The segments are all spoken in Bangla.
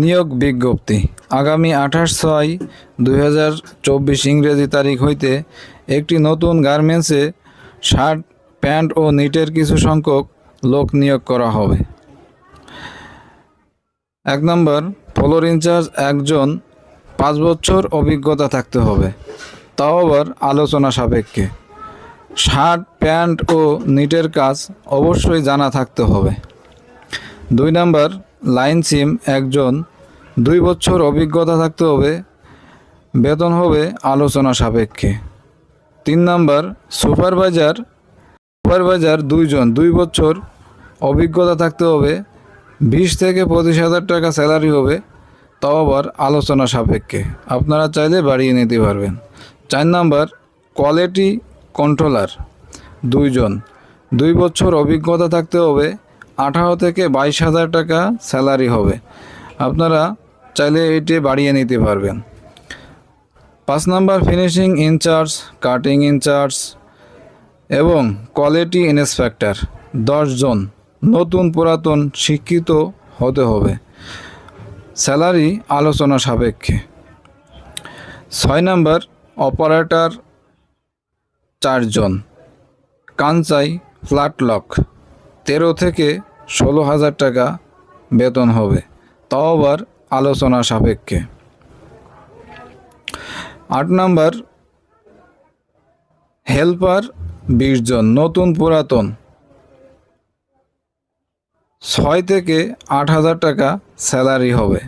নিয়োগ বিজ্ঞপ্তি। আগামী আঠাশ ছয় দুই হাজার চব্বিশ ইংরেজি তারিখ হইতে একটি নতুন গার্মেন্টসে শার্ট, প্যান্ট ও নিটের কিছু সংখ্যক লোক নিয়োগ করা হবে। এক নম্বর, ফ্লোর ইনচার্জ একজন পাঁচ বছর অভিজ্ঞতা থাকতে হবে। তাও আবার আলোচনা সাপেক্ষে। শার্ট, প্যান্ট ও নিটের কাজ অবশ্যই জানা থাকতে হবে। দুই নাম্বার লাইন সিম একজন দুই বছর অভিজ্ঞতা থাকতে হবে, বেতন হবে আলোচনা সাপেক্ষে। তিন নাম্বার, সুপারভাইজার সুপারভাইজার দুইজন, দুই বছর অভিজ্ঞতা থাকতে হবে, বিশ থেকে পঁচিশ হাজার টাকা স্যালারি হবে, তাও আবার আলোচনা সাপেক্ষে। আপনারা চাইলে বাড়িয়ে নিতে পারবেন। চার নাম্বার, কোয়ালিটি কন্ট্রোলার, দুইজন, দুই বছর অভিজ্ঞতা থাকতে হবে আঠারো থেকে বাইশ হাজার টাকা স্যালারি হবে। আপনারা চাইলে এটি বাড়িয়ে নিতে পারবেন। পাঁচ number finishing incharge cutting incharge এবং কোয়ালিটি ইন্সপেক্টর জন নতুন পুরাতন শিক্ষিত হতে হবে। স্যালারি আলোচনা সাপেক্ষে। ছয় নাম্বার অপারেটর চারজন, কাঞ্চাই ফ্ল্যাট লক তেরো থেকে ষোলো হাজার টাকা বেতন হবে। তাও আবার আলোচনা সাপেক্ষে। আট নাম্বার, হেল্পার বিশ জন, নতুন পুরাতন। ছয় থেকে আট হাজার টাকা স্যালারি হবে।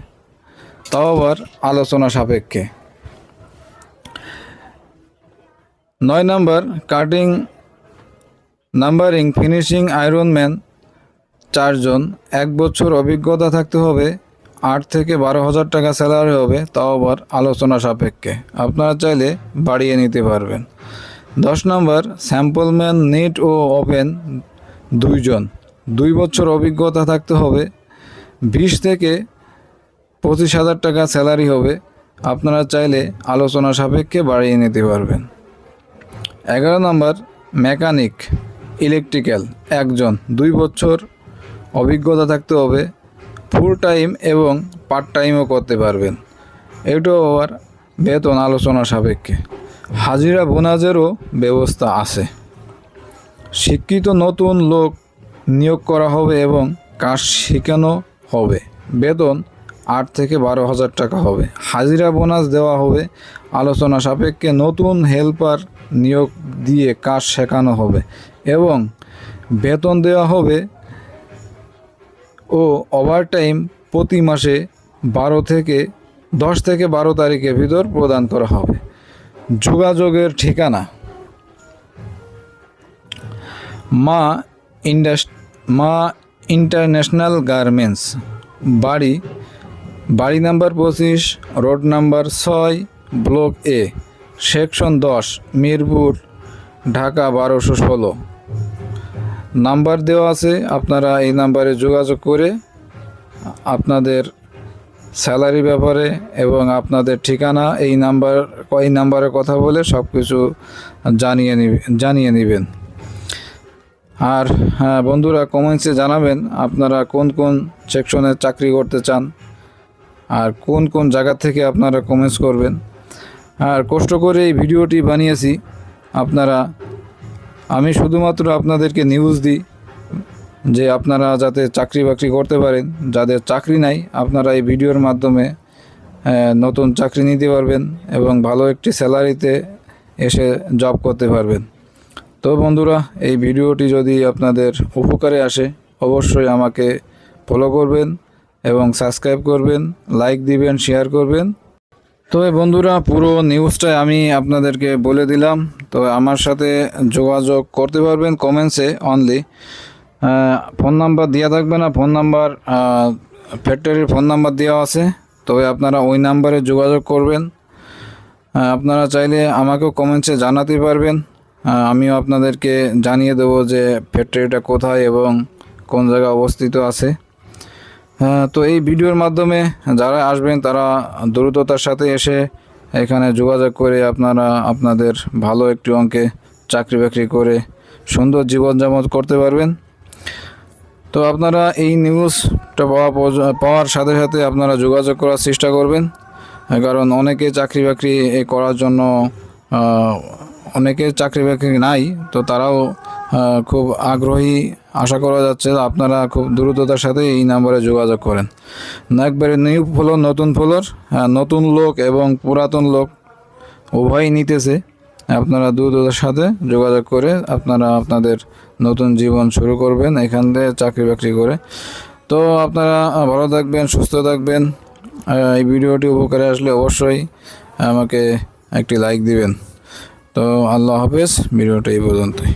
তাও আবার আলোচনা সাপেক্ষে। নয় number, cutting numbering finishing ironman চারজন, এক বছর অভিজ্ঞতা থাকতে হবে, আট থেকে বারো হাজার টাকা স্যালারি হবে, তাও আবার আলোচনা সাপেক্ষে। আপনারা চাইলে বাড়িয়ে নিতে পারবেন। দশ নম্বর স্যাম্পলম্যান নিট ও ওপেন দুইজন, দুই বছর অভিজ্ঞতা থাকতে হবে, বিশ থেকে পঁচিশ হাজার টাকা স্যালারি হবে, আপনারা চাইলে আলোচনা সাপেক্ষে বাড়িয়ে নিতে পারবেন। এগারো নম্বর মেকানিক ইলেকট্রিক্যাল, একজন। দুই বছর অভিজ্ঞতা থাকতে হবে ফুল টাইম এবং পার্ট টাইমও করতে পারবেন। এটাও আবার বেতন আলোচনা সাপেক্ষে। হাজিরা বোনাজেরও ব্যবস্থা আছে। শিক্ষিত নতুন লোক নিয়োগ করা হবে এবং কাজ শেখানো হবে। বেতন আট থেকে বারো হাজার টাকা হবে। হাজিরা বোনাস দেওয়া হবে। আলোচনা সাপেক্ষে নতুন হেল্পার নিয়োগ দিয়ে কাজ শেখানো হবে। এবং বেতন দেওয়া হবে ও ওভারটাইম প্রতি মাসে বারো থেকে দশ থেকে বারো তারিখের ভিতর প্রদান করা হবে। যোগাযোগের ঠিকানা। মা ইন্ডাস, মা ইন্টারন্যাশনাল গার্মেন্টস, বাড়ি বাড়ি নাম্বার পঁচিশ, রোড নাম্বার ছয়, ব্লক এ, সেকশন দশ, মিরপুর, ঢাকা বারোশো ষোলো। নাম্বার দেওয়া আছে, আপনারা এই নাম্বারে যোগাযোগ করে আপনাদের স্যালারি ব্যাপারে এবং আপনাদের ঠিকানা এই নাম্বার, এই নাম্বারে কথা বলে সব কিছু জানিয়ে নিবে, জানিয়ে নেবেন। আর হ্যাঁ বন্ধুরা কমেন্টসে জানাবেন আপনারা কোন কোন সেকশনে চাকরি করতে চান আর কোন কোন জায়গা থেকে আপনারা কমেন্টস করবেন। আর কষ্ট করে এই ভিডিওটি বানিয়েছি, আপনারা আমি শুধুমাত্র আপনাদেরকে নিউজ দিই যে আপনারা যাতে চাকরি বাকরি করতে পারেন, যাদের চাকরি নাই, আপনারা এই ভিডিওর মাধ্যমে নতুন চাকরি নিতে পারবেন এবং ভালো একটি স্যালারিতে এসে জব করতে পারবেন। তো বন্ধুরা, এই ভিডিওটি যদি আপনাদের উপকারে আসে, অবশ্যই আমাকে ফলো করবেন এবং সাবস্ক্রাইব করবেন লাইক দিবেন শেয়ার করবেন। তো বন্ধুরা, পুরো নিউজটাই আমি আপনাদেরকে বলে দিলাম। তো আমার সাথে যোগাযোগ করতে পারবেন কমেন্টসে অনলি ফোন নাম্বার দেওয়া থাকবে না ফোন নাম্বার ফ্যাক্টরির ফোন নাম্বার দেওয়া আছে। তবে আপনারা ওই নাম্বারে যোগাযোগ করবেন। আপনারা চাইলে আমাকেও কমেন্টসে জানাতে পারবেন। আমিও আপনাদেরকে জানিয়ে দেবো যে ফ্যাক্টরিটা কোথায় এবং কোন জায়গায় অবস্থিত আছে। তো এই ভিডিওর মাধ্যমে যারা আসবেন, তারা দ্রুততার সাথে এসে এখানে যোগাযোগ করে আপনারা আপনাদের ভালো একটি অঙ্কে চাকরি বাকরি করে সুন্দর জীবনযাপন করতে পারবেন। তো আপনারা এই নিউজটা পাওয়া পাওয়ার সাথে সাথে আপনারা যোগাযোগ করার চেষ্টা করবেন। কারণ অনেকে চাকরি বাকরি করার জন্য অনেকে চাকরি বাকরি নাই, তো তারাও খুব আগ্রহী আশা করা যাচ্ছে আপনারা খুব দ্রুততার সাথে এই নাম্বারে যোগাযোগ করেন। না একবারে নিউ ফ্লোর নতুন ফ্লোর হ্যাঁ, নতুন লোক এবং পুরাতন লোক উভয়ই নিতেছে। আপনারা দ্রুততার সাথে যোগাযোগ করে আপনারা আপনাদের নতুন জীবন শুরু করবেন এখান থেকে চাকরি বাকরি করে। তো আপনারা ভালো থাকবেন সুস্থ থাকবেন। এই ভিডিওটি উপকারে আসলে অবশ্যই আমাকে একটি লাইক দিবেন। তো আল্লাহ হাফেজ ভিডিওটা এই পর্যন্তই।